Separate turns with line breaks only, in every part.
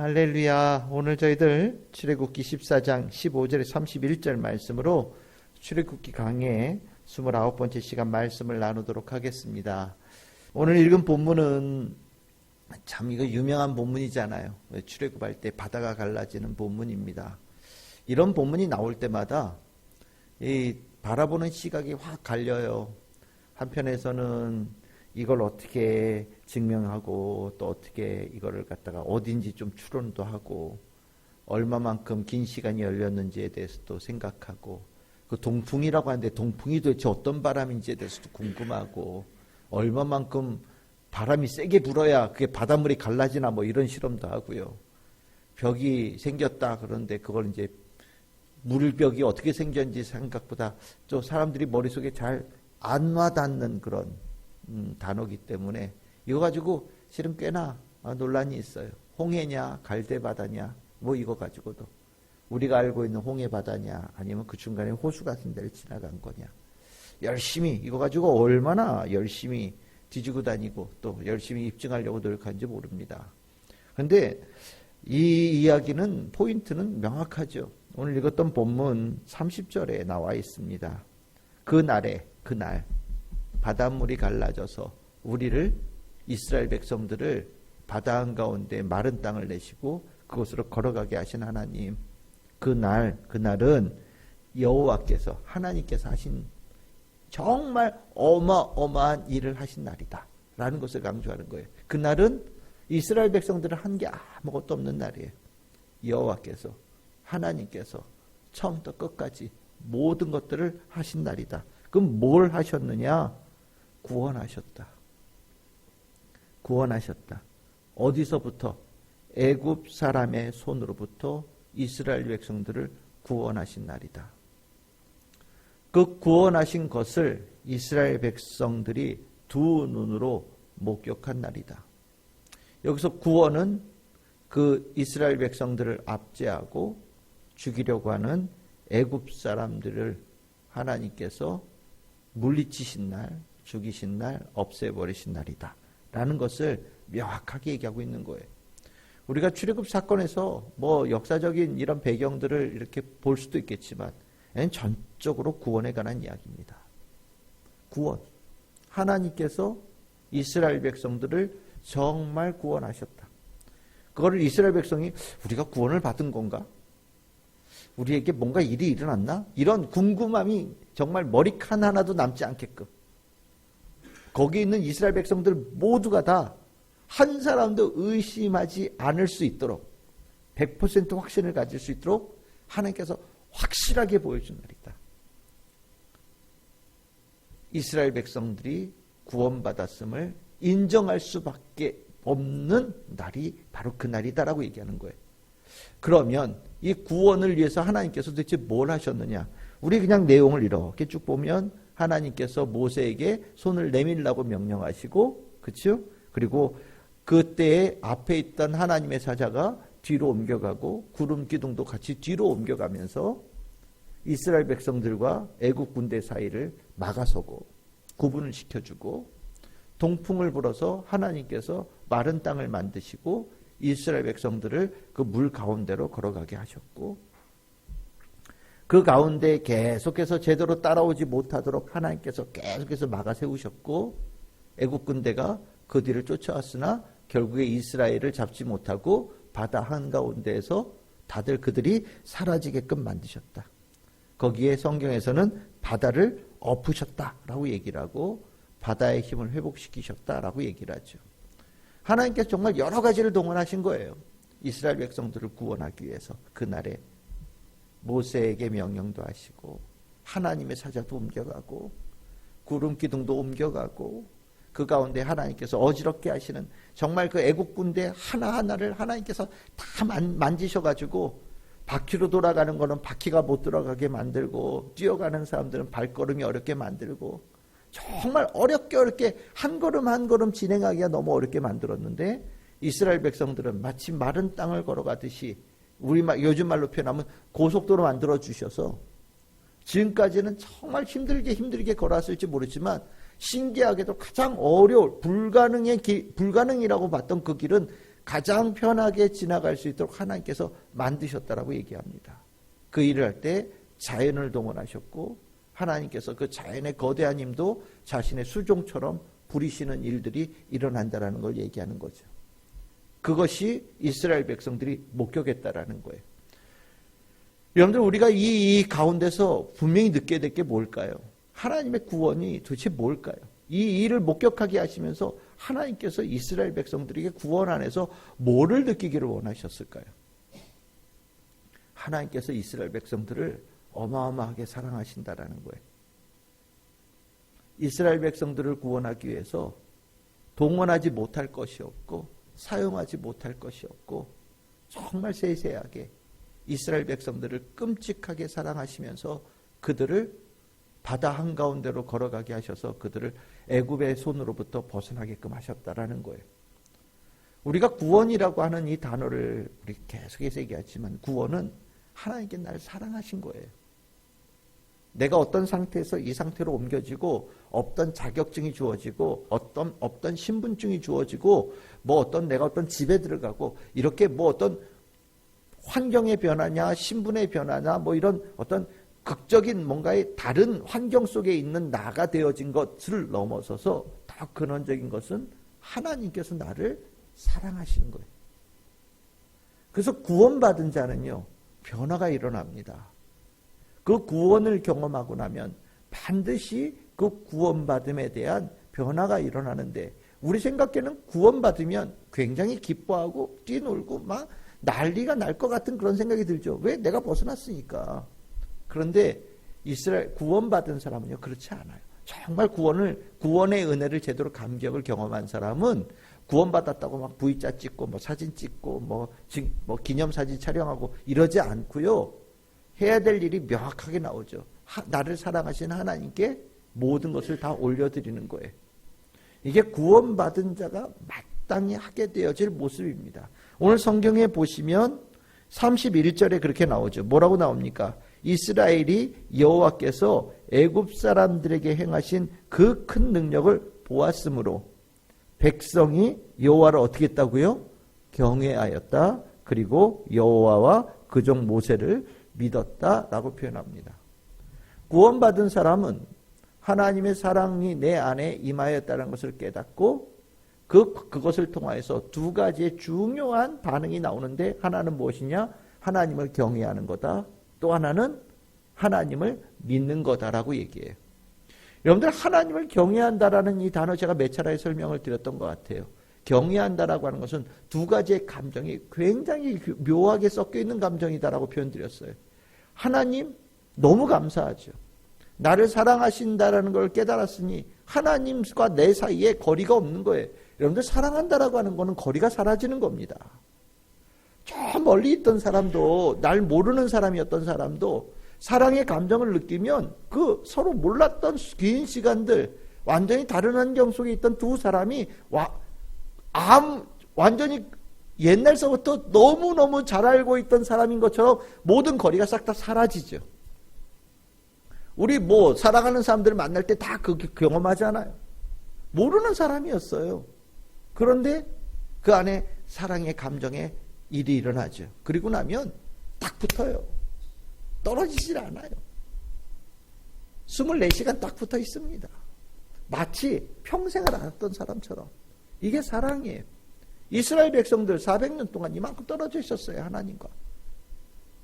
할렐루야. 오늘 저희들 출애굽기 14장 15절에 31절 말씀으로 출애굽기 강의 29번째 시간 말씀을 나누도록 하겠습니다. 오늘 읽은 본문은 참 이거 유명한 본문이잖아요. 출애굽할 때 바다가 갈라지는 본문입니다. 이런 본문이 나올 때마다 이 바라보는 시각이 확 갈려요. 한편에서는 이걸 어떻게 증명하고 또 어떻게 이거를 갖다가 어딘지 좀 추론도 하고 얼마만큼 긴 시간이 열렸는지에 대해서도 생각하고 그 동풍이라고 하는데 동풍이 도대체 어떤 바람인지에 대해서도 궁금하고 얼마만큼 바람이 세게 불어야 그게 바닷물이 갈라지나 뭐 이런 실험도 하고요. 벽이 생겼다 그런데 그걸 이제 물벽이 어떻게 생겼는지 생각보다 또 사람들이 머릿속에 잘 안 와닿는 그런 음, 단어기 때문에 이거 가지고 실은 꽤나 아, 논란이 있어요. 홍해냐 갈대바다냐 뭐 이거 가지고도 우리가 알고 있는 홍해바다냐 아니면 그 중간에 호수 같은 데를 지나간 거냐 열심히 이거 가지고 얼마나 열심히 뒤지고 다니고 또 열심히 입증하려고 노력한지 모릅니다. 그런데 이 이야기는 포인트는 명확하죠. 오늘 읽었던 본문 30절에 나와 있습니다. 그 날에 그날 바닷물이 갈라져서 우리를 이스라엘 백성들을 바다 한가운데 마른 땅을 내시고 그곳으로 걸어가게 하신 하나님 그날 그날은 여호와께서 하나님께서 하신 정말 어마어마한 일을 하신 날이다. 라는 것을 강조하는 거예요. 그날은 이스라엘 백성들은 한 게 아무것도 없는 날이에요. 여호와께서 하나님께서 처음부터 끝까지 모든 것들을 하신 날이다. 그럼 뭘 하셨느냐? 구원하셨다. 구원하셨다. 어디서부터? 애굽 사람의 손으로부터 이스라엘 백성들을 구원하신 날이다. 그 구원하신 것을 이스라엘 백성들이 두 눈으로 목격한 날이다. 여기서 구원은 그 이스라엘 백성들을 압제하고 죽이려고 하는 애굽 사람들을 하나님께서 물리치신 날, 죽이신 날, 없애버리신 날이다. 라는 것을 명확하게 얘기하고 있는 거예요. 우리가 출애굽 사건에서 뭐 역사적인 이런 배경들을 이렇게 볼 수도 있겠지만 전적으로 구원에 관한 이야기입니다. 구원. 하나님께서 이스라엘 백성들을 정말 구원하셨다. 그거를 이스라엘 백성이 우리가 구원을 받은 건가? 우리에게 뭔가 일이 일어났나? 이런 궁금함이 정말 머리칸 하나도 남지 않게끔. 거기 있는 이스라엘 백성들 모두가 다 한 사람도 의심하지 않을 수 있도록 100% 확신을 가질 수 있도록 하나님께서 확실하게 보여준 날이다. 이스라엘 백성들이 구원받았음을 인정할 수밖에 없는 날이 바로 그 날이다라고 얘기하는 거예요. 그러면 이 구원을 위해서 하나님께서 도대체 뭘 하셨느냐? 우리 그냥 내용을 이렇게 쭉 보면 하나님께서 모세에게 손을 내밀라고 명령하시고, 그렇죠? 그리고 그때에 앞에 있던 하나님의 사자가 뒤로 옮겨가고 구름 기둥도 같이 뒤로 옮겨가면서 이스라엘 백성들과 애국 군대 사이를 막아서고 구분을 시켜주고 동풍을 불어서 하나님께서 마른 땅을 만드시고 이스라엘 백성들을 그 물 가운데로 걸어가게 하셨고 그 가운데 계속해서 제대로 따라오지 못하도록 하나님께서 계속해서 막아 세우셨고 애국 군대가 그 뒤를 쫓아왔으나 결국에 이스라엘을 잡지 못하고 바다 한가운데에서 다들 그들이 사라지게끔 만드셨다. 거기에 성경에서는 바다를 엎으셨다라고 얘기를 하고 바다의 힘을 회복시키셨다라고 얘기를 하죠. 하나님께서 정말 여러 가지를 동원하신 거예요. 이스라엘 백성들을 구원하기 위해서 그날에 모세에게 명령도 하시고 하나님의 사자도 옮겨가고 구름 기둥도 옮겨가고 그 가운데 하나님께서 어지럽게 하시는 정말 그 애국 군대 하나하나를 하나님께서 다 만, 만지셔 가지고 바퀴로 돌아가는 거는 바퀴가 못 들어가게 만들고 뛰어가는 사람들은 발걸음이 어렵게 만들고 정말 어렵게 어렵게 한 걸음 한 걸음 진행하기가 너무 어렵게 만들었는데 이스라엘 백성들은 마치 마른 땅을 걸어가듯이 우리 말 요즘 말로 표현하면 고속도로 만들어 주셔서 지금까지는 정말 힘들게 힘들게 걸어왔을지 모르지만 신기하게도 가장 어려울 불가능의 길, 불가능이라고 봤던 그 길은 가장 편하게 지나갈 수 있도록 하나님께서 만드셨다라고 얘기합니다. 그 일을 할 때 자연을 동원하셨고 하나님께서 그 자연의 거대한 힘도 자신의 수종처럼 부리시는 일들이 일어난다라는 걸 얘기하는 거죠. 그것이 이스라엘 백성들이 목격했다라는 거예요. 여러분들 우리가 이, 이 가운데서 분명히 느껴야 될 게 뭘까요? 하나님의 구원이 도대체 뭘까요? 이 일을 목격하게 하시면서 하나님께서 이스라엘 백성들에게 구원 안에서 뭐를 느끼기를 원하셨을까요? 하나님께서 이스라엘 백성들을 어마어마하게 사랑하신다라는 거예요. 이스라엘 백성들을 구원하기 위해서 동원하지 못할 것이 없고 사용하지 못할 것이 없고 정말 세세하게 이스라엘 백성들을 끔찍하게 사랑하시면서 그들을 바다 한가운데로 걸어가게 하셔서 그들을 애굽의 손으로부터 벗어나게끔 하셨다라는 거예요. 우리가 구원이라고 하는 이 단어를 우리 계속해서 얘기하지만 구원은 하나님께 날 사랑하신 거예요. 내가 어떤 상태에서 이 상태로 옮겨지고 없던 자격증이 주어지고 어떤 없던 신분증이 주어지고 뭐 어떤 내가 어떤 집에 들어가고 이렇게 뭐 어떤 환경의 변화냐 신분의 변화냐 뭐 이런 어떤 극적인 뭔가의 다른 환경 속에 있는 나가 되어진 것을 넘어서서 더 근원적인 것은 하나님께서 나를 사랑하시는 거예요. 그래서 구원받은 자는요 변화가 일어납니다. 그 구원을 경험하고 나면 반드시 그 구원받음에 대한 변화가 일어나는데 우리 생각에는 구원받으면 굉장히 기뻐하고 뛰놀고 막 난리가 날 것 같은 그런 생각이 들죠. 왜? 내가 벗어났으니까. 그런데 이스라엘 구원받은 사람은요 그렇지 않아요. 정말 구원을 구원의 은혜를 제대로 감격을 경험한 사람은 구원받았다고 막 V자 찍고 뭐 사진 찍고 뭐, 뭐 기념 사진 촬영하고 이러지 않고요. 해야 될 일이 명확하게 나오죠. 하, 나를 사랑하신 하나님께 모든 것을 다 올려드리는 거예요. 이게 구원받은 자가 마땅히 하게 되어질 모습입니다. 오늘 성경에 보시면 31절에 그렇게 나오죠. 뭐라고 나옵니까? 이스라엘이 여호와께서 애굽 사람들에게 행하신 그 큰 능력을 보았으므로 백성이 여호와를 어떻게 했다고요? 경외하였다. 그리고 여호와와 그종 모세를 믿었다라고 표현합니다. 구원받은 사람은 하나님의 사랑이 내 안에 임하였다는 것을 깨닫고 그 그것을 통하여서 두 가지의 중요한 반응이 나오는데 하나는 무엇이냐? 하나님을 경외하는 거다. 또 하나는 하나님을 믿는 거다라고 얘기해요. 여러분들 하나님을 경외한다라는 이 단어 제가 몇 차례 설명을 드렸던 것 같아요. 경외한다라고 하는 것은 두 가지의 감정이 굉장히 묘하게 섞여 있는 감정이다라고 표현드렸어요. 하나님 너무 감사하죠. 나를 사랑하신다라는 걸 깨달았으니 하나님과 내 사이에 거리가 없는 거예요. 여러분들 사랑한다라고 하는 거는 거리가 사라지는 겁니다. 저 멀리 있던 사람도 날 모르는 사람이었던 사람도 사랑의 감정을 느끼면 그 서로 몰랐던 긴 시간들 완전히 다른 환경 속에 있던 두 사람이 와, 암 완전히 옛날서부터 너무너무 잘 알고 있던 사람인 것처럼 모든 거리가 싹 다 사라지죠. 우리 뭐 사랑하는 사람들 만날 때 다 그 경험하잖아요. 모르는 사람이었어요. 그런데 그 안에 사랑의 감정에 일이 일어나죠. 그리고 나면 딱 붙어요. 떨어지질 않아요. 24시간 딱 붙어 있습니다. 마치 평생을 알았던 사람처럼. 이게 사랑이에요. 이스라엘 백성들 400년 동안 이만큼 떨어져 있었어요. 하나님과.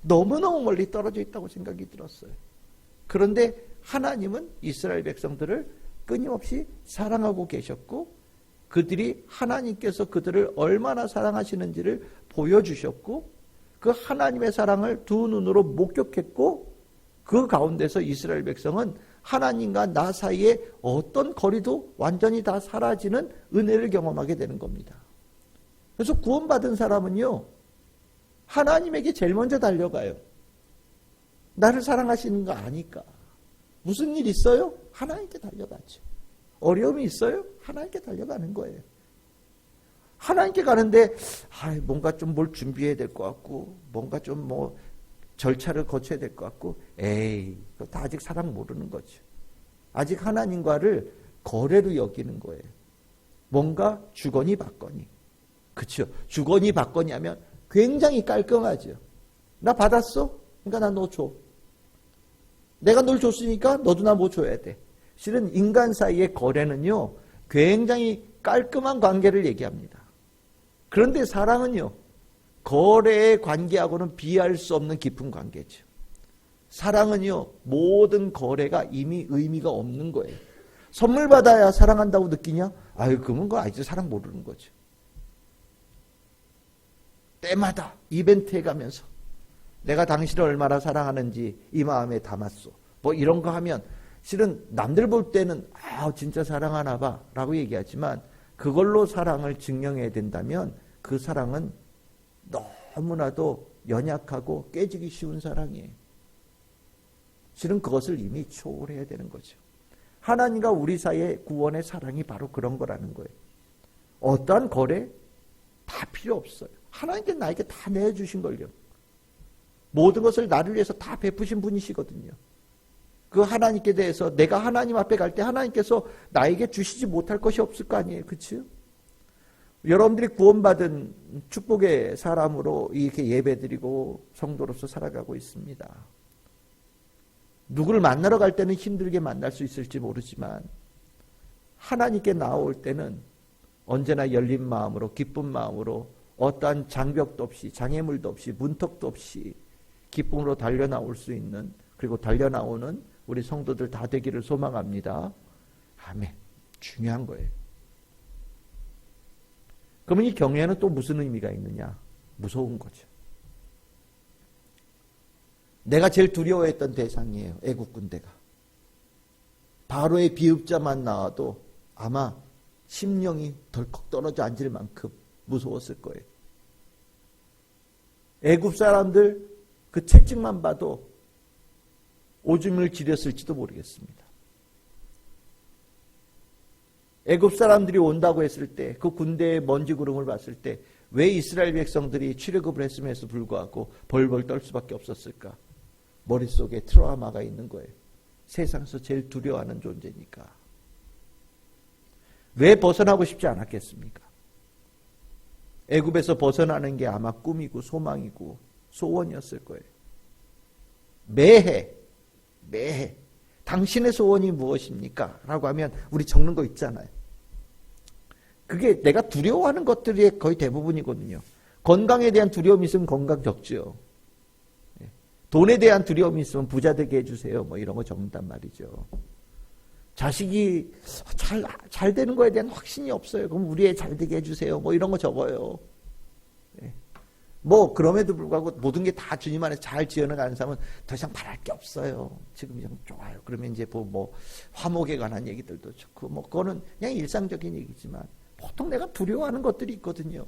너무너무 멀리 떨어져 있다고 생각이 들었어요. 그런데 하나님은 이스라엘 백성들을 끊임없이 사랑하고 계셨고 그들이 하나님께서 그들을 얼마나 사랑하시는지를 보여주셨고 그 하나님의 사랑을 두 눈으로 목격했고 그 가운데서 이스라엘 백성은 하나님과 나 사이에 어떤 거리도 완전히 다 사라지는 은혜를 경험하게 되는 겁니다. 그래서 구원받은 사람은요, 하나님에게 제일 먼저 달려가요. 나를 사랑하시는 거 아니까. 무슨 일 있어요? 하나님께 달려가죠. 어려움이 있어요? 하나님께 달려가는 거예요. 하나님께 가는데 아, 뭔가 좀 뭘 준비해야 될 것 같고 뭔가 좀 뭐 절차를 거쳐야 될 것 같고 에이 그것도 아직 사랑 모르는 거죠. 아직 하나님과를 거래로 여기는 거예요. 뭔가 주거니 받거니 그쵸. 주거니 받거니 하면 굉장히 깔끔하죠. 나 받았어? 그러니까 나 너 줘. 내가 널 줬으니까 너도 나 뭐 줘야 돼. 실은 인간 사이의 거래는요, 굉장히 깔끔한 관계를 얘기합니다. 그런데 사랑은요, 거래의 관계하고는 비할 수 없는 깊은 관계죠. 사랑은요, 모든 거래가 이미 의미가 없는 거예요. 선물 받아야 사랑한다고 느끼냐? 아유, 그러면 그거 아직 사랑 모르는 거죠. 때마다 이벤트에 가면서 내가 당신을 얼마나 사랑하는지 이 마음에 담았소. 뭐 이런 거 하면 실은 남들 볼 때는 아 진짜 사랑하나 봐 라고 얘기하지만 그걸로 사랑을 증명해야 된다면 그 사랑은 너무나도 연약하고 깨지기 쉬운 사랑이에요. 실은 그것을 이미 초월해야 되는 거죠. 하나님과 우리 사이의 구원의 사랑이 바로 그런 거라는 거예요. 어떠한 거래 다 필요 없어요. 하나님께 나에게 다 내주신 걸요. 모든 것을 나를 위해서 다 베푸신 분이시거든요. 그 하나님께 대해서 내가 하나님 앞에 갈 때 하나님께서 나에게 주시지 못할 것이 없을 거 아니에요. 그렇죠? 여러분들이 구원받은 축복의 사람으로 이렇게 예배드리고 성도로서 살아가고 있습니다. 누구를 만나러 갈 때는 힘들게 만날 수 있을지 모르지만 하나님께 나올 때는 언제나 열린 마음으로 기쁜 마음으로 어떠한 장벽도 없이 장애물도 없이 문턱도 없이 기쁨으로 달려 나올 수 있는 그리고 달려 나오는 우리 성도들 다 되기를 소망합니다. 아멘. 중요한 거예요. 그러면 이 경외는 또 무슨 의미가 있느냐? 무서운 거죠. 내가 제일 두려워했던 대상이에요. 애국 군대가. 바로의 비읍자만 나와도 아마 심령이 덜컥 떨어져 앉을 만큼 무서웠을 거예요. 애굽 사람들 그 채찍만 봐도 오줌을 지렸을지도 모르겠습니다. 애굽 사람들이 온다고 했을 때 그 군대의 먼지 구름을 봤을 때 왜 이스라엘 백성들이 출애굽을 했음에도 불구하고 벌벌 떨 수밖에 없었을까? 머릿속에 트라우마가 있는 거예요. 세상에서 제일 두려워하는 존재니까. 왜 벗어나고 싶지 않았겠습니까? 애굽에서 벗어나는 게 아마 꿈이고 소망이고 소원이었을 거예요. 매해 매해 당신의 소원이 무엇입니까? 라고 하면 우리 적는 거 있잖아요. 그게 내가 두려워하는 것들이 거의 대부분이거든요. 건강에 대한 두려움이 있으면 건강 적죠. 예. 돈에 대한 두려움이 있으면 부자 되게 해주세요. 뭐 이런 거 적는단 말이죠. 자식이 잘, 잘 되는 거에 대한 확신이 없어요. 그럼 우리 애 잘 되게 해주세요. 뭐 이런 거 적어요. 예. 뭐 그럼에도 불구하고 모든 게 다 주님 안에 잘 지어나가는 사람은 더 이상 바랄 게 없어요. 지금 좀 좋아요. 그러면 이제 뭐, 뭐 화목에 관한 얘기들도 좋고 뭐 그거는 그냥 일상적인 얘기지만 보통 내가 두려워하는 것들이 있거든요.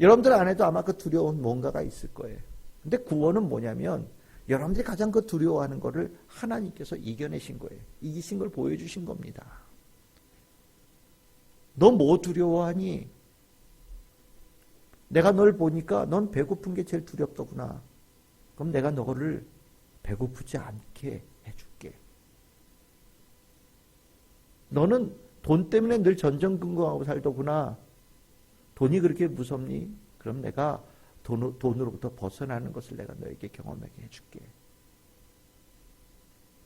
여러분들 안에도 아마 그 두려운 뭔가가 있을 거예요. 근데 구원은 뭐냐면 여러분들이 가장 그 두려워하는 것을 하나님께서 이겨내신 거예요. 이기신 걸 보여주신 겁니다. 너 뭐 두려워하니? 내가 널 보니까 넌 배고픈 게 제일 두렵더구나. 그럼 내가 너를 배고프지 않게 해줄게. 너는 돈 때문에 늘 전전긍긍하고 살더구나. 돈이 그렇게 무섭니? 그럼 내가 돈, 돈으로부터 벗어나는 것을 내가 너에게 경험하게 해줄게.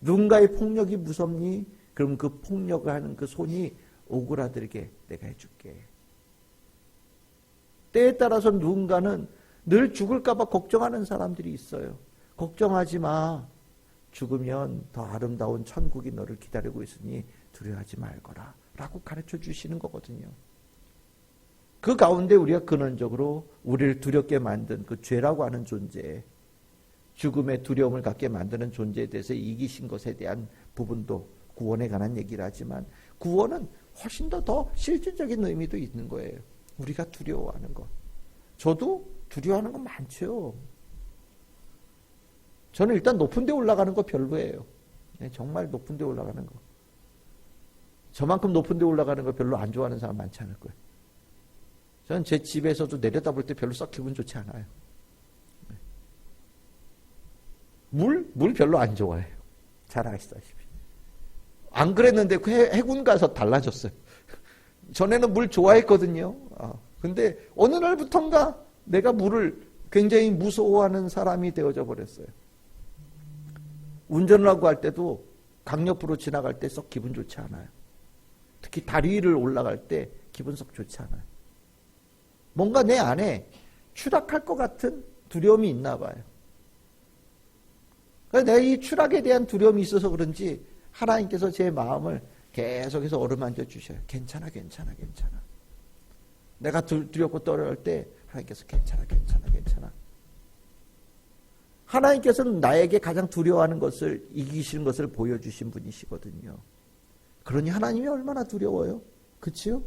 누군가의 폭력이 무섭니? 그럼 그 폭력을 하는 그 손이 오그라들게 내가 해줄게. 때에 따라서 누군가는 늘 죽을까봐 걱정하는 사람들이 있어요. 걱정하지 마. 죽으면 더 아름다운 천국이 너를 기다리고 있으니 두려워하지 말거라. 라고 가르쳐 주시는 거거든요. 그 가운데 우리가 근원적으로 우리를 두렵게 만든 그 죄라고 하는 존재, 죽음의 두려움을 갖게 만드는 존재에 대해서 이기신 것에 대한 부분도 구원에 관한 얘기를 하지만 구원은 훨씬 더 더 실질적인 의미도 있는 거예요. 우리가 두려워하는 것. 저도 두려워하는 거 많죠. 저는 일단 높은 데 올라가는 거 별로예요. 네, 정말 높은 데 올라가는 거. 저만큼 높은 데 올라가는 거 별로 안 좋아하는 사람 많지 않을 거예요. 저는 제 집에서도 내려다 볼 때 별로 썩 기분 좋지 않아요. 네. 물? 물 별로 안 좋아해요. 잘 아시다시피. 안 그랬는데 그 해군 가서 달라졌어요. 전에는 물 좋아했거든요. 어, 근데 어느 날부턴가 내가 물을 굉장히 무서워하는 사람이 되어져 버렸어요. 운전을 하고 할 때도 강옆으로 지나갈 때 썩 기분 좋지 않아요. 특히 다리 위를 올라갈 때 기분 썩 좋지 않아요. 뭔가 내 안에 추락할 것 같은 두려움이 있나 봐요. 그러니까 내가 이 추락에 대한 두려움이 있어서 그런지 하나님께서 제 마음을 계속해서 어루만져 주셔요. 괜찮아, 괜찮아, 괜찮아. 내가 두렵고 떨어올 때 하나님께서 괜찮아, 괜찮아, 괜찮아. 하나님께서는 나에게 가장 두려워하는 것을 이기시는 것을 보여주신 분이시거든요. 그러니 하나님이 얼마나 두려워요? 그치요?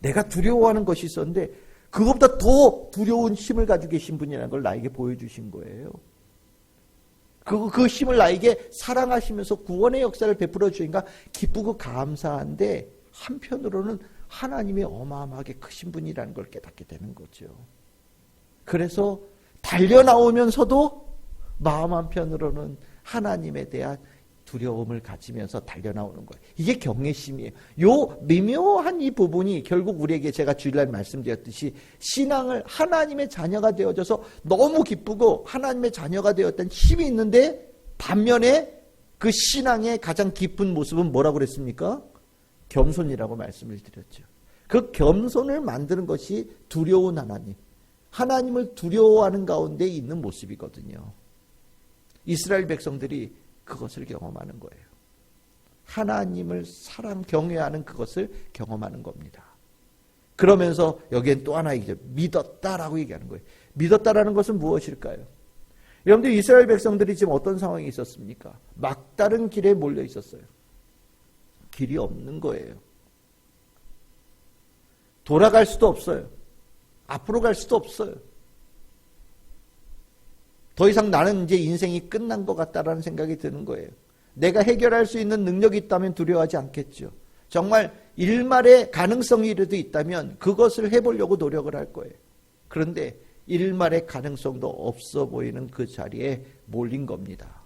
내가 두려워하는 것이 있었는데 그것보다 더 두려운 힘을 가지고 계신 분이라는 걸 나에게 보여주신 거예요. 그, 그 힘을 나에게 사랑하시면서 구원의 역사를 베풀어 주니까 기쁘고 감사한데 한편으로는 하나님이 어마어마하게 크신 분이라는 걸 깨닫게 되는 거죠. 그래서 달려 나오면서도 마음 한편으로는 하나님에 대한 두려움을 가지면서 달려나오는 거예요. 이게 경외심이에요. 요 미묘한 이 부분이 결국 우리에게 제가 주일날 말씀드렸듯이 신앙을 하나님의 자녀가 되어져서 너무 기쁘고 하나님의 자녀가 되었던 힘이 있는데 반면에 그 신앙의 가장 깊은 모습은 뭐라고 그랬습니까? 겸손이라고 말씀을 드렸죠. 그 겸손을 만드는 것이 두려운 하나님. 하나님을 두려워하는 가운데 있는 모습이거든요. 이스라엘 백성들이 그것을 경험하는 거예요. 하나님을 사랑, 경외하는 그것을 경험하는 겁니다. 그러면서 여기엔 또 하나 이제 믿었다라고 얘기하는 거예요. 믿었다라는 것은 무엇일까요? 여러분들 이스라엘 백성들이 지금 어떤 상황이 있었습니까? 막다른 길에 몰려 있었어요. 길이 없는 거예요. 돌아갈 수도 없어요. 앞으로 갈 수도 없어요. 더 이상 나는 이제 인생이 끝난 것 같다라는 생각이 드는 거예요. 내가 해결할 수 있는 능력이 있다면 두려워하지 않겠죠. 정말 일말의 가능성이라도 있다면 그것을 해보려고 노력을 할 거예요. 그런데 일말의 가능성도 없어 보이는 그 자리에 몰린 겁니다.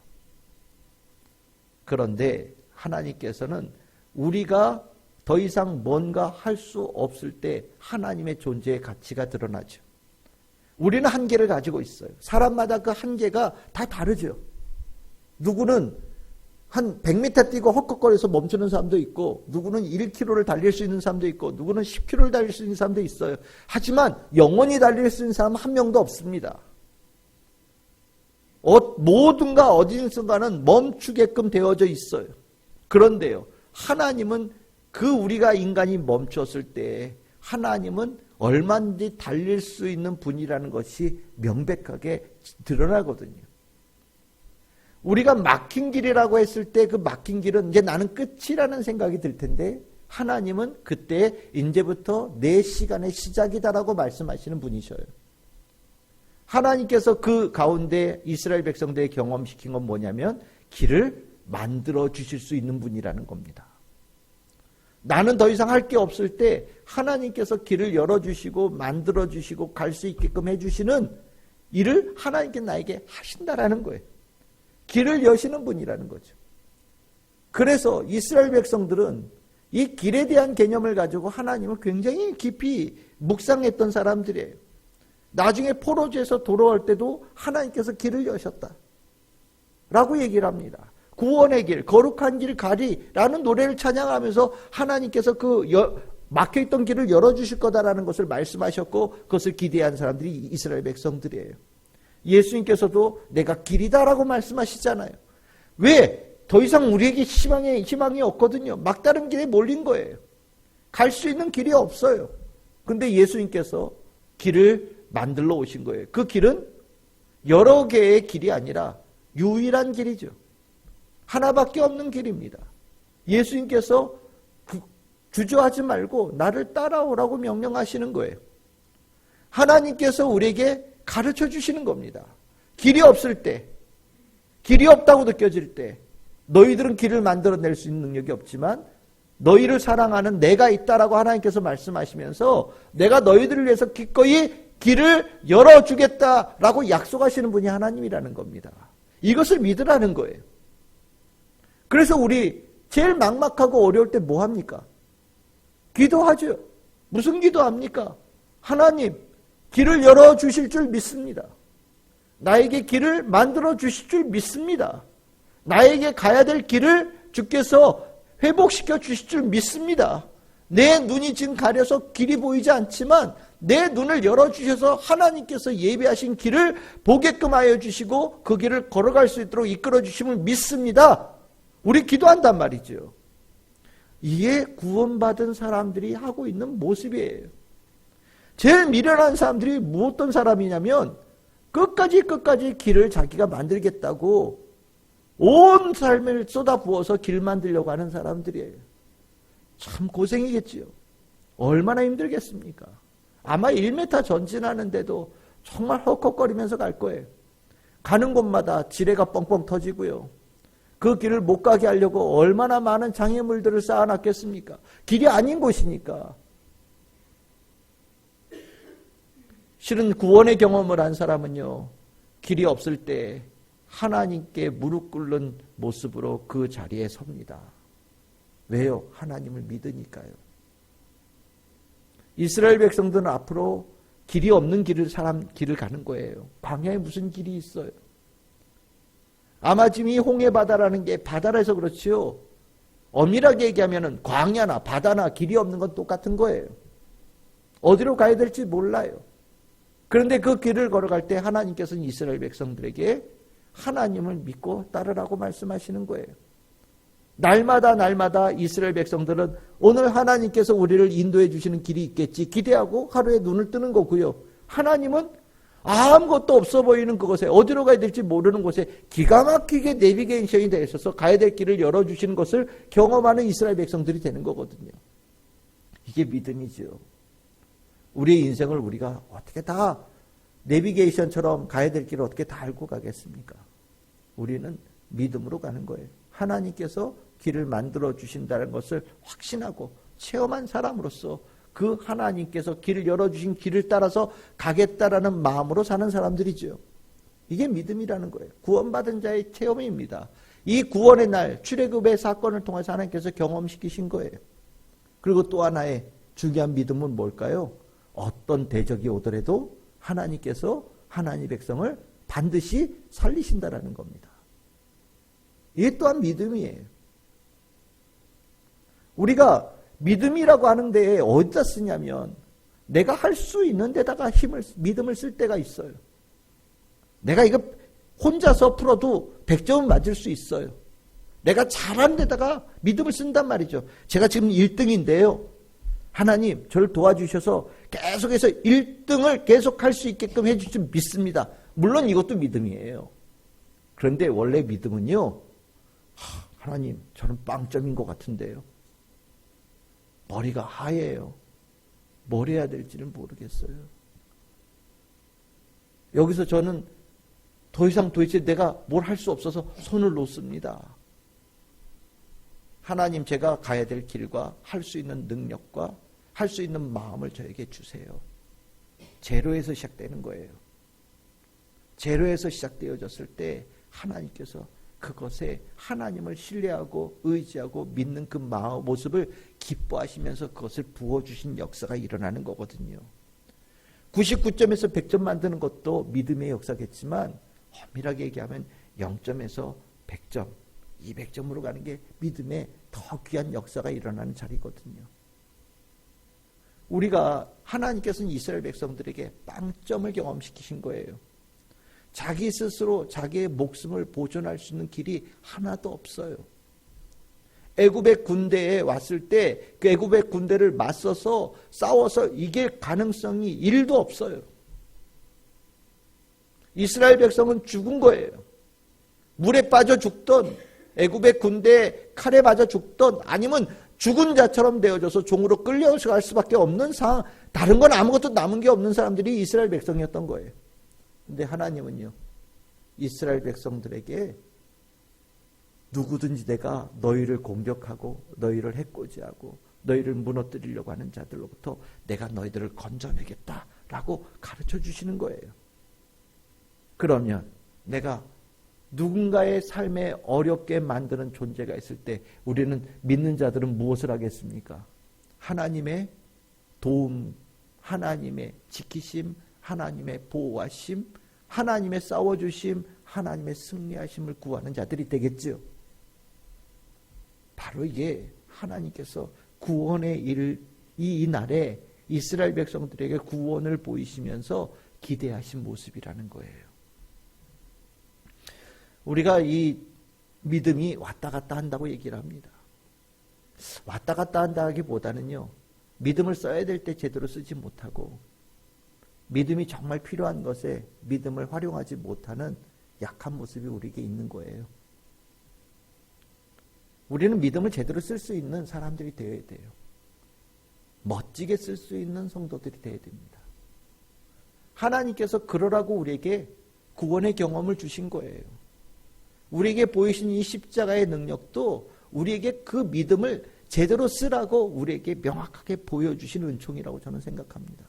그런데 하나님께서는 우리가 더 이상 뭔가 할 수 없을 때 하나님의 존재의 가치가 드러나죠. 우리는 한계를 가지고 있어요. 사람마다 그 한계가 다 다르죠. 누구는 한 100m 뛰고 헛헛거려서 멈추는 사람도 있고, 누구는 1km를 달릴 수 있는 사람도 있고, 누구는 10km를 달릴 수 있는 사람도 있어요. 하지만 영원히 달릴 수 있는 사람은 한 명도 없습니다. 어, 모든가 어디선가는 멈추게끔 되어져 있어요. 그런데요, 하나님은 그 우리가 인간이 멈췄을 때 하나님은 얼마든지 달릴 수 있는 분이라는 것이 명백하게 드러나거든요. 우리가 막힌 길이라고 했을 때 그 막힌 길은 이제 나는 끝이라는 생각이 들 텐데 하나님은 그때 이제부터 내 시간의 시작이다라고 말씀하시는 분이셔요. 하나님께서 그 가운데 이스라엘 백성들의 경험시킨 건 뭐냐면 길을 만들어 주실 수 있는 분이라는 겁니다. 나는 더 이상 할 게 없을 때 하나님께서 길을 열어주시고 만들어주시고 갈 수 있게끔 해주시는 일을 하나님께 나에게 하신다라는 거예요. 길을 여시는 분이라는 거죠. 그래서 이스라엘 백성들은 이 길에 대한 개념을 가지고 하나님을 굉장히 깊이 묵상했던 사람들이에요. 나중에 포로지에서 돌아올 때도 하나님께서 길을 여셨다. 라고 얘기를 합니다. 구원의 길, 거룩한 길 가리라는 노래를 찬양하면서 하나님께서 그 여, 막혀있던 길을 열어주실 거다라는 것을 말씀하셨고 그것을 기대한 사람들이 이스라엘 백성들이에요. 예수님께서도 내가 길이다라고 말씀하시잖아요. 왜? 더 이상 우리에게 희망이, 희망이 없거든요. 막다른 길에 몰린 거예요. 갈 수 있는 길이 없어요. 근데 예수님께서 길을 만들러 오신 거예요. 그 길은 여러 개의 길이 아니라 유일한 길이죠. 하나밖에 없는 길입니다. 예수님께서 주저하지 말고 나를 따라오라고 명령하시는 거예요. 하나님께서 우리에게 가르쳐 주시는 겁니다. 길이 없을 때, 길이 없다고 느껴질 때, 너희들은 길을 만들어낼 수 있는 능력이 없지만, 너희를 사랑하는 내가 있다라고 하나님께서 말씀하시면서, 내가 너희들을 위해서 기꺼이 길을 열어주겠다라고 약속하시는 분이 하나님이라는 겁니다. 이것을 믿으라는 거예요. 그래서 우리 제일 막막하고 어려울 때 뭐 합니까? 기도하죠. 무슨 기도합니까? 하나님, 길을 열어 주실 줄 믿습니다. 나에게 길을 만들어 주실 줄 믿습니다. 나에게 가야 될 길을 주께서 회복시켜 주실 줄 믿습니다. 내 눈이 지금 가려서 길이 보이지 않지만 내 눈을 열어주셔서 하나님께서 예배하신 길을 보게끔 하여 주시고 그 길을 걸어갈 수 있도록 이끌어 주심을 믿습니다. 우리 기도한단 말이죠. 이게 구원받은 사람들이 하고 있는 모습이에요. 제일 미련한 사람들이 뭐 어떤 사람이냐면 끝까지 끝까지 길을 자기가 만들겠다고 온 삶을 쏟아부어서 길 만들려고 하는 사람들이에요. 참 고생이겠지요. 얼마나 힘들겠습니까? 아마 1m 전진하는데도 정말 헉헉거리면서 갈 거예요. 가는 곳마다 지뢰가 뻥뻥 터지고요. 그 길을 못 가게 하려고 얼마나 많은 장애물들을 쌓아놨겠습니까? 길이 아닌 곳이니까. 실은 구원의 경험을 한 사람은요, 길이 없을 때 하나님께 무릎 꿇는 모습으로 그 자리에 섭니다. 왜요? 하나님을 믿으니까요. 이스라엘 백성들은 앞으로 길이 없는 길을 사람 길을 가는 거예요. 광야에 무슨 길이 있어요? 아마 지금 이 홍해 바다라는 게 바다라서 그렇지요. 엄밀하게 얘기하면은 광야나 바다나 길이 없는 건 똑같은 거예요. 어디로 가야 될지 몰라요. 그런데 그 길을 걸어갈 때 하나님께서는 이스라엘 백성들에게 하나님을 믿고 따르라고 말씀하시는 거예요. 날마다 날마다 이스라엘 백성들은 오늘 하나님께서 우리를 인도해 주시는 길이 있겠지 기대하고 하루에 눈을 뜨는 거고요. 하나님은 아무것도 없어 보이는 그곳에 어디로 가야 될지 모르는 곳에 기가 막히게 내비게이션이 되어 있어서 가야 될 길을 열어주시는 것을 경험하는 이스라엘 백성들이 되는 거거든요. 이게 믿음이죠. 우리의 인생을 우리가 어떻게 다 내비게이션처럼 가야 될 길을 어떻게 다 알고 가겠습니까? 우리는 믿음으로 가는 거예요. 하나님께서 길을 만들어 주신다는 것을 확신하고 체험한 사람으로서 그 하나님께서 길을 열어주신 길을 따라서 가겠다라는 마음으로 사는 사람들이죠. 이게 믿음이라는 거예요. 구원받은 자의 체험입니다. 이 구원의 날, 출애굽의 사건을 통해서 하나님께서 경험시키신 거예요. 그리고 또 하나의 중요한 믿음은 뭘까요? 어떤 대적이 오더라도 하나님께서 하나님 백성을 반드시 살리신다라는 겁니다. 이게 또한 믿음이에요. 우리가 믿음이라고 하는데 어디다 쓰냐면 내가 할 수 있는 데다가 힘을 믿음을 쓸 때가 있어요. 내가 이거 혼자서 풀어도 100점은 맞을 수 있어요. 내가 잘한 데다가 믿음을 쓴단 말이죠. 제가 지금 1등인데요. 하나님 저를 도와주셔서 계속해서 1등을 계속할 수 있게끔 해주시면 믿습니다. 물론 이것도 믿음이에요. 그런데 원래 믿음은요. 하나님 저는 빵점인 것 같은데요. 머리가 하얘요. 뭘 해야 될지는 모르겠어요. 여기서 저는 더 이상 도대체 내가 뭘 할 수 없어서 손을 놓습니다. 하나님 제가 가야 될 길과 할 수 있는 능력과 할 수 있는 마음을 저에게 주세요. 제로에서 시작되는 거예요. 제로에서 시작되어졌을 때 하나님께서 그것에 하나님을 신뢰하고 의지하고 믿는 그 마음 모습을 기뻐하시면서 그것을 부어주신 역사가 일어나는 거거든요. 99점에서 100점 만드는 것도 믿음의 역사겠지만 엄밀하게 얘기하면 0점에서 100점, 200점으로 가는 게 믿음의 더 귀한 역사가 일어나는 자리거든요. 우리가 하나님께서는 이스라엘 백성들에게 빵점을 경험시키신 거예요. 자기 스스로 자기의 목숨을 보존할 수 있는 길이 하나도 없어요. 애굽의 군대에 왔을 때 그 애굽의 군대를 맞서서 싸워서 이길 가능성이 일도 없어요. 이스라엘 백성은 죽은 거예요. 물에 빠져 죽던 애굽의 군대에 칼에 맞아 죽던 아니면 죽은 자처럼 되어져서 종으로 끌려갈 수밖에 없는 상황, 다른 건 아무것도 남은 게 없는 사람들이 이스라엘 백성이었던 거예요. 근데 하나님은요, 이스라엘 백성들에게 누구든지 내가 너희를 공격하고 너희를 해코지하고 너희를 무너뜨리려고 하는 자들로부터 내가 너희들을 건져내겠다라고 가르쳐 주시는 거예요. 그러면 내가 누군가의 삶에 어렵게 만드는 존재가 있을 때 우리는 믿는 자들은 무엇을 하겠습니까? 하나님의 도움, 하나님의 지키심, 하나님의 보호하심, 하나님의 싸워주심, 하나님의 승리하심을 구하는 자들이 되겠지요. 바로 이게 하나님께서 구원의 일을 이, 이 날에 이스라엘 백성들에게 구원을 보이시면서 기대하신 모습이라는 거예요. 우리가 이 믿음이 왔다 갔다 한다고 얘기를 합니다. 왔다 갔다 한다 하기보다는요, 믿음을 써야 될 때 제대로 쓰지 못하고, 믿음이 정말 필요한 것에 믿음을 활용하지 못하는 약한 모습이 우리에게 있는 거예요. 우리는 믿음을 제대로 쓸 수 있는 사람들이 되어야 돼요. 멋지게 쓸 수 있는 성도들이 되어야 됩니다. 하나님께서 그러라고 우리에게 구원의 경험을 주신 거예요. 우리에게 보이신 이 십자가의 능력도 우리에게 그 믿음을 제대로 쓰라고 우리에게 명확하게 보여주신 은총이라고 저는 생각합니다.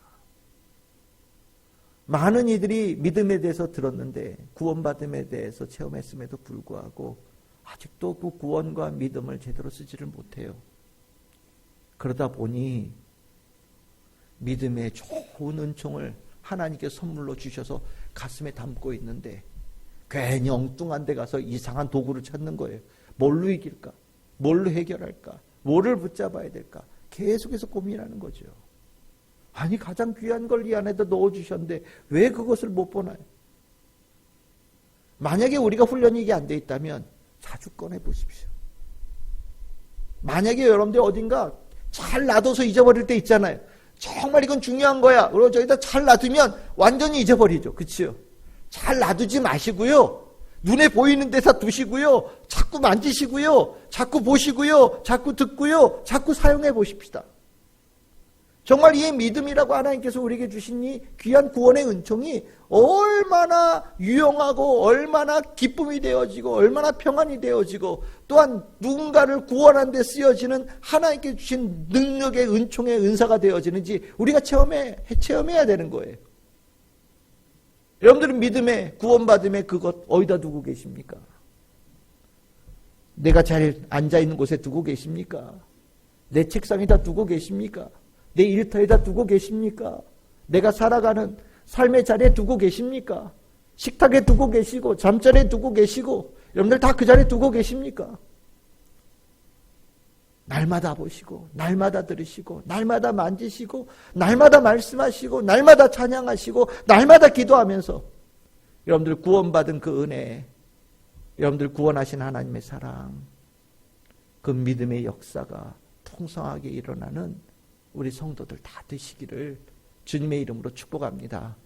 많은 이들이 믿음에 대해서 들었는데 구원받음에 대해서 체험했음에도 불구하고 아직도 그 구원과 믿음을 제대로 쓰지를 못해요. 그러다 보니 믿음의 좋은 은총을 하나님께 선물로 주셔서 가슴에 담고 있는데 괜히 엉뚱한 데 가서 이상한 도구를 찾는 거예요. 뭘로 이길까? 뭘로 해결할까? 뭐를 붙잡아야 될까? 계속해서 고민하는 거죠. 아니 가장 귀한 걸 이 안에다 넣어주셨는데 왜 그것을 못 보나요? 만약에 우리가 훈련이 이게 안 돼 있다면 자주 꺼내 보십시오. 만약에 여러분들 어딘가 잘 놔둬서 잊어버릴 때 있잖아요. 정말 이건 중요한 거야. 그리고 저기다 잘 놔두면 완전히 잊어버리죠. 그치요? 잘 놔두지 마시고요. 눈에 보이는 데서 두시고요. 자꾸 만지시고요. 자꾸 보시고요. 자꾸 듣고요. 자꾸 사용해 보십시다. 정말 이 믿음이라고 하나님께서 우리에게 주신 이 귀한 구원의 은총이 얼마나 유용하고 얼마나 기쁨이 되어지고 얼마나 평안이 되어지고 또한 누군가를 구원하는 데 쓰여지는 하나님께 주신 능력의 은총의 은사가 되어지는지 우리가 체험해, 체험해야 되는 거예요. 여러분들은 믿음에 구원받음에 그것 어디다 두고 계십니까? 내가 잘 앉아 있는 곳에 두고 계십니까? 내 책상에다 두고 계십니까? 내 일터에다 두고 계십니까? 내가 살아가는 삶의 자리에 두고 계십니까? 식탁에 두고 계시고 잠자리에 두고 계시고 여러분들 다 그 자리에 두고 계십니까? 날마다 보시고 날마다 들으시고 날마다 만지시고 날마다 말씀하시고 날마다 찬양하시고 날마다 기도하면서 여러분들 구원받은 그 은혜 여러분들 구원하신 하나님의 사랑 그 믿음의 역사가 풍성하게 일어나는 우리 성도들 다 되시기를 주님의 이름으로 축복합니다.